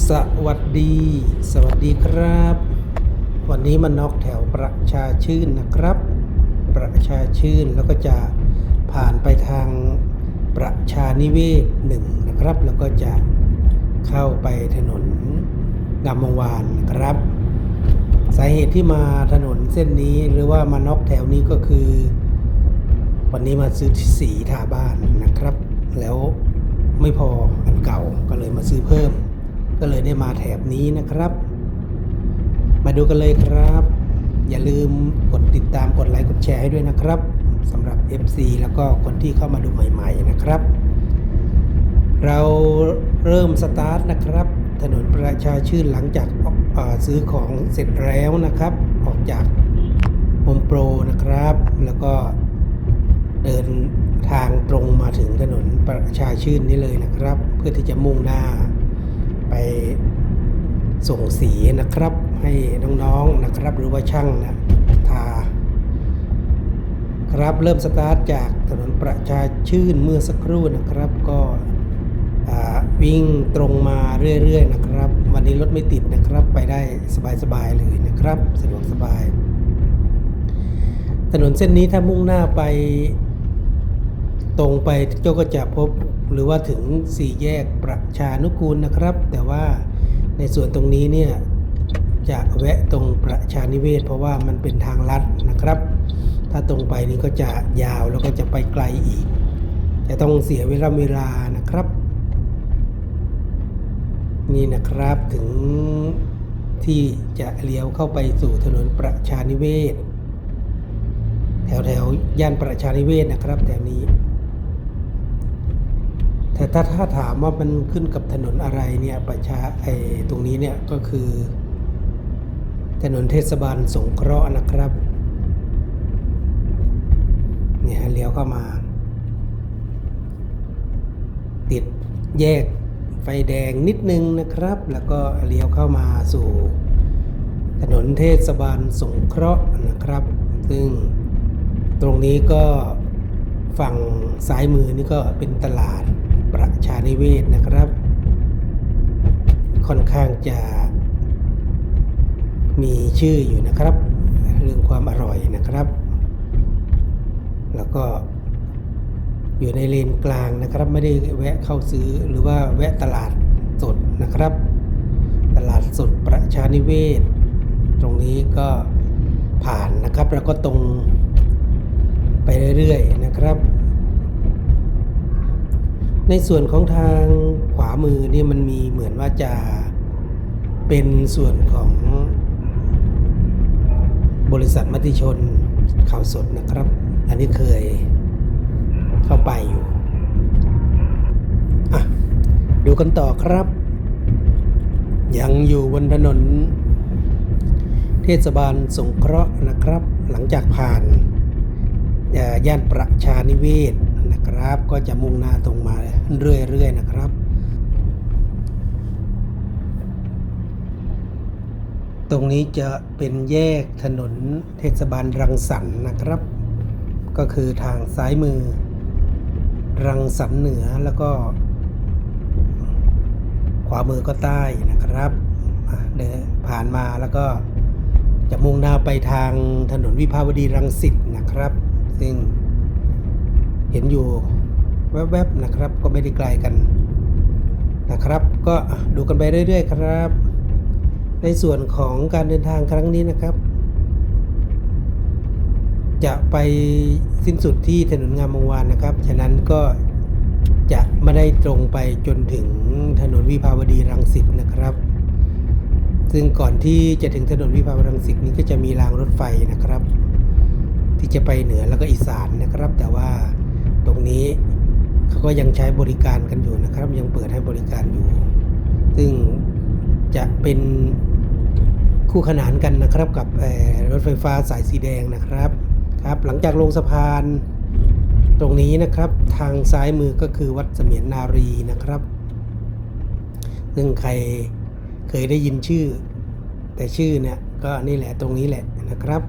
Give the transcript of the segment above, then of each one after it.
สวัสดี สวัสดีครับ วันนี้มานอกแถวประชาชื่นนะครับ ประชาชื่นแล้วก็จะผ่านไปทางประชานิเวศหนึ่งนะครับ แล้วก็จะเข้าไปถนนงามวงวานนะครับ สาเหตุที่มาถนนเส้นนี้หรือว่ามานอกแถวนี้ก็คือ วันนี้มาซื้อสีทาบ้านนะครับ แล้วไม่พออันเก่าก็เลยมาซื้อเพิ่ม ก็เลยได้มาแถบนี้นะครับ มาดูกันเลยครับ อย่าลืมกดติดตามกดไลค์กดแชร์ให้ด้วยนะครับสำหรับ FC แล้วก็คนที่เข้ามาดูใหม่ ๆ นะครับ เราเริ่มสตาร์ทนะครับ ถนนประชาชื่นหลังจากออซื้อของเสร็จแล้วนะครับ ออกจากโฮมโปรนะครับ แล้วก็เดินทางตรงมาถึงถนนประชาชื่นนี้เลยนะครับ เพื่อที่จะมุ่งหน้า ไปส่งสีนะครับ ให้น้องๆนะครับ หรือว่าช่างนะทา ครับเริ่มสตาร์ทจากถนนประชาชื่นเมื่อสักครู่นะครับ ก็วิ่งตรงมาเรื่อยๆนะครับ วันนี้รถไม่ติดนะครับ ไปได้สบายๆเลยนะครับ สะดวกสบาย ถนนเส้นนี้ถ้ามุ่งหน้าไป ตรงไปเจ้าก็จะพบหรือว่าถึงสี่แยกประชานุกูลนะครับ แต่ว่าในส่วนตรงนี้เนี่ยจะแวะตรงประชานิเวศ เพราะว่ามันเป็นทางลัดนะครับ ถ้าตรงไปนี่ก็จะยาวแล้วก็จะไปไกลอีก จะต้องเสียเวลาเวลานะครับ นี่นะครับถึงที่จะเลี้ยวเข้าไปสู่ถนนประชานิเวศ แถวแถวๆย่านประชานิเวศนะครับแถวนี้ แต่ถ้าถ้าถามว่ามันขึ้นกับถนนอะไรเนี่ยประชาไอตรงนี้เนี่ยก็คือ ถนนเทศบาลสงเคราะห์นะครับ เนี่ยฮะเลี้ยวเข้ามา ติดแยกไฟแดงนิดนึงนะครับ แล้วก็เลี้ยวเข้ามาสู่ ถนนเทศบาลสงเคราะห์นะครับ ซึ่งตรงนี้ก็ฝั่งซ้ายมือนี่ก็เป็นตลาด ประชานิเวศนะครับ ค่อนข้างจะมีชื่ออยู่นะครับ เรื่องความอร่อยนะครับ แล้วก็อยู่ในเลนกลางนะครับ ไม่ได้แวะเข้าซื้อหรือว่าแวะตลาดสดนะครับ ตลาดสดประชานิเวศ ตรงนี้ก็ผ่านนะครับแล้วก็ตรงไปเรื่อยๆนะครับ ในส่วนของทางขวามือนี่มันมีเหมือนว่าจะเป็นส่วนของบริษัทมติชนข่าวสดนะครับ อันนี้เคยเข้าไปอยู่อะดูกันต่อครับ ยังอยู่บนถนน เทศบาลสงเคราะห์นะครับ หลังจากผ่านย่านประชานิเวศ นะครับ ก็จะมุ่งหน้าตรงมาเรื่อยๆนะครับ ตรงนี้จะเป็นแยกถนนเทศบาลรังสรรค์นะครับ ก็คือทางซ้ายมือ รังสรรค์เหนือแล้วก็ ขวามือก็ใต้นะครับเดินผ่านมาแล้วก็จะมุ่งหน้าไปทางถนนวิภาวดีรังสิตนะครับ ซึ่ง เห็นอยู่แวบๆนะครับ ก็ไม่ได้ไกลกันนะครับ ก็ดูกันไปเรื่อย ๆ ครับ ในส่วนของการเดินทางครั้งนี้นะครับ จะไปสิ้นสุดที่ถนนงามวงวานนะครับ ฉะนั้นก็จะไม่ได้ตรงไปจนถึงถนนวิภาวดีรังสิตนะครับ ซึ่งก่อนที่จะถึงถนนวิภาวดีรังสิตนี้ก็จะมีรางรถไฟนะครับ ที่จะไปเหนือแล้วก็อีสานนะครับ แต่ว่า ตรงนี้เขาก็ยังใช้บริการกันอยู่นะครับ ยังเปิดให้บริการอยู่ ซึ่งจะเป็นคู่ขนานกันนะครับกับรถไฟฟ้าสายสีแดงนะครับครับ หลังจากลงสะพานตรงนี้นะครับทางซ้ายมือก็คือวัดเสมียนนารีนะครับ ซึ่งใครเคยได้ยินชื่อ แต่ชื่อเนี่ยก็นี่แหละตรงนี้แหละนะครับ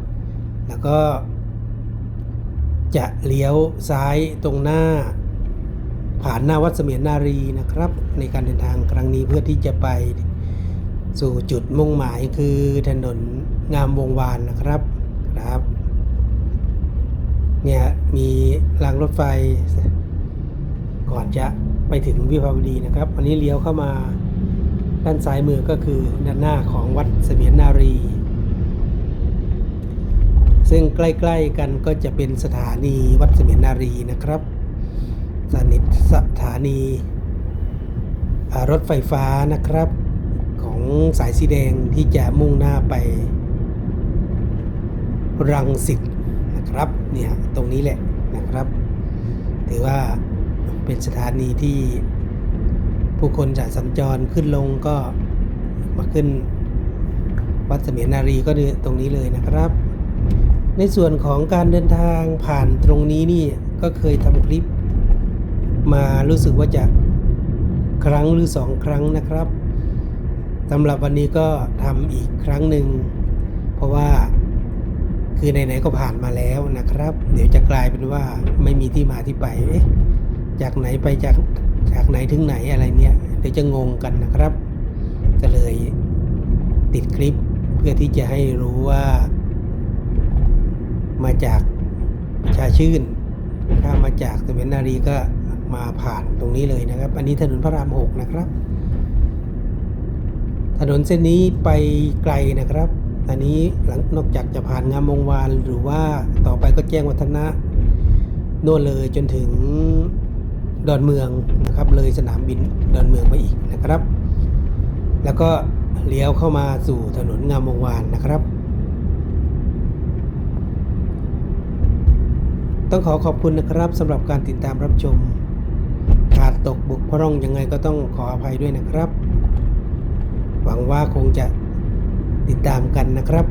แล้วก็ จะเลี้ยวซ้ายตรงหน้า ผ่านหน้าวัดเสมียนนารีนะครับ ในการเดินทางครั้งนี้เพื่อที่จะไปสู่จุดมุ่งหมายคือถนนงามวงวานนะครับครับเนี่ยมีรางรถไฟ ก่อนจะไปถึงวิภาวดีนะครับ อันนี้เลี้ยวเข้ามาด้านซ้ายมือก็คือด้านหน้าของวัดเสมียนนารี ซึ่งใกล้ๆกันก็จะเป็นสถานีวัดเสมียนนารีนะครับสถานีสถานีรถไฟฟ้านะครับ ของสายสีแดงที่จะมุ่งหน้าไปรังสิตนะครับเนี่ยตรงนี้แหละนะครับ ถือว่าเป็นสถานีที่ผู้คนจะสัญจรขึ้นลงก็มาขึ้นวัดเสมียนนารีก็ตรงนี้เลยนะครับ ในส่วนของการเดินทางผ่านตรงนี้นี่ก็เคยทำคลิป มารู้สึกว่าจะครั้งหรือสองครั้งนะครับสำหรับวันนี้ก็ทำอีกครั้งหนึ่งเพราะว่าคือไหนๆก็ผ่านมาแล้วนะครับ เดี๋ยวจะกลายเป็นว่าไม่มีที่มาที่ไปจากไหนไปจากจากไหนถึงไหนอะไรเนี่ยเดี๋ยวจะงงกันนะครับ ก็เลยติดคลิปเพื่อที่จะให้รู้ว่า มาจากประชาชื่น ถ้ามาจากสเวนนารีก็มาผ่านตรงนี้เลยนะครับ อันนี้ถนนพระรามหกนะครับ ถนนเส้นนี้ไปไกลนะครับ อันนี้หลังนอกจากจะผ่านงามวงวานหรือว่าต่อไปก็แจ้งวัฒนะโน่นเลยจนถึงดอนเมืองนะครับ เลยสนามบินดอนเมืองไปอีกนะครับ แล้วก็เลี้ยวเข้ามาสู่ถนนงามวงวานนะครับ ต้องขอขอบคุณนะครับสำหรับการติดตามรับชม ขาดตกบกพร่องยังไงก็ต้องขออภัยด้วยนะครับ หวังว่าคงจะติดตามกันนะครับ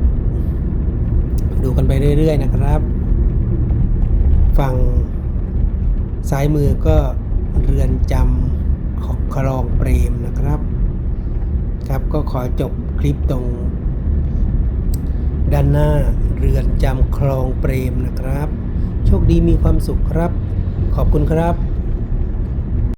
ดูกันไปเรื่อยๆนะครับ ฝั่งซ้ายมือก็เรือนจำของคลองเปรมนะครับ ครับก็ขอจบคลิปตรง ด้านหน้าเรือนจำคลองเปรมนะครับ โชคดีมีความสุขครับ ขอบคุณครับ